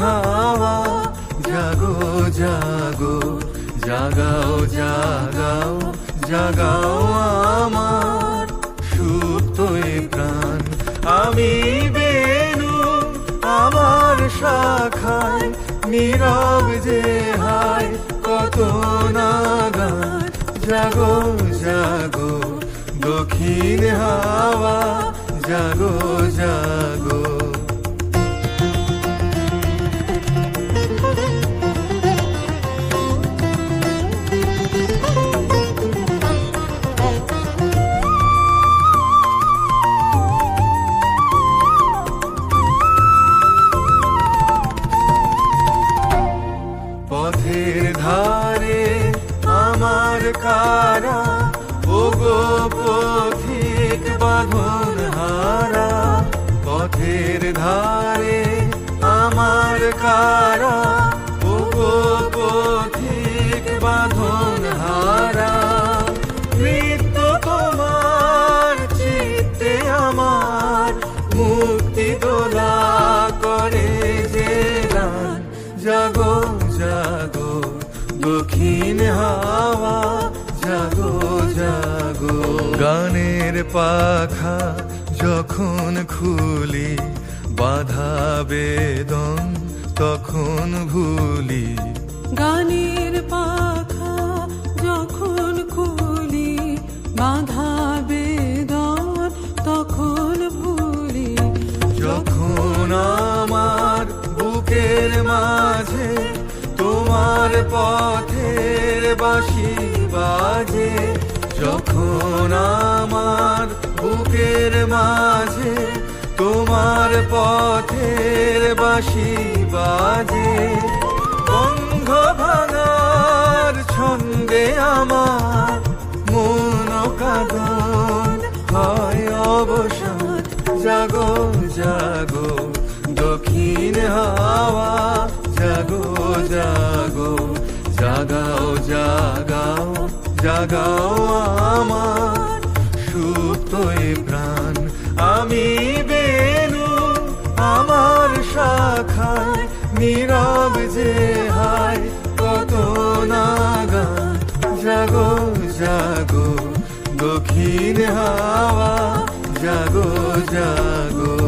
হাওয়া, জাগো জাগো, জাগাও জাগাও জাগাও আমার সুপ্ত প্রাণ। আমি বেনু আমার শাখায়, নীরব যে হায়, কত নাগান জাগো জাগো, দক্ষিণ হাওয়া, জাগো জাগো। কারা? ও গো পথিক বাঁধন হারা, পথের ধারে আমার কারা? ও গো পথিক বাঁধন হারা মৃত্যু তোমার চিত্তে আমার মুক্তি দোলা করে যে জাগো জাগো, দক্ষিণ হাওয়া জাগো গানের পাখা যখন খুলি বাধা বেদন তখন ভুলি। গানের পাখা যখন খুলি বাধা বেদন তখন ভুলি। যখন আমার বুকের মাঝে তোমার পথের বাসি বাজে যখন আমার বুকের মাঝে তোমার পথের বাঁশি বাজে বন্ধ ভাঙার ছন্দে আমার মন কাদন। হয় অবসাদ, জাগো জাগো, দক্ষিণ হাওয়া, জাগো জাগো, জাগাও জাগাও আমার সুপ্ত প্রাণ। আমি বেনু আমার শাখায়, নীরব যে হায়, কত নাগান জাগো জাগো, দক্ষিণ হাওয়া, জাগো জাগো।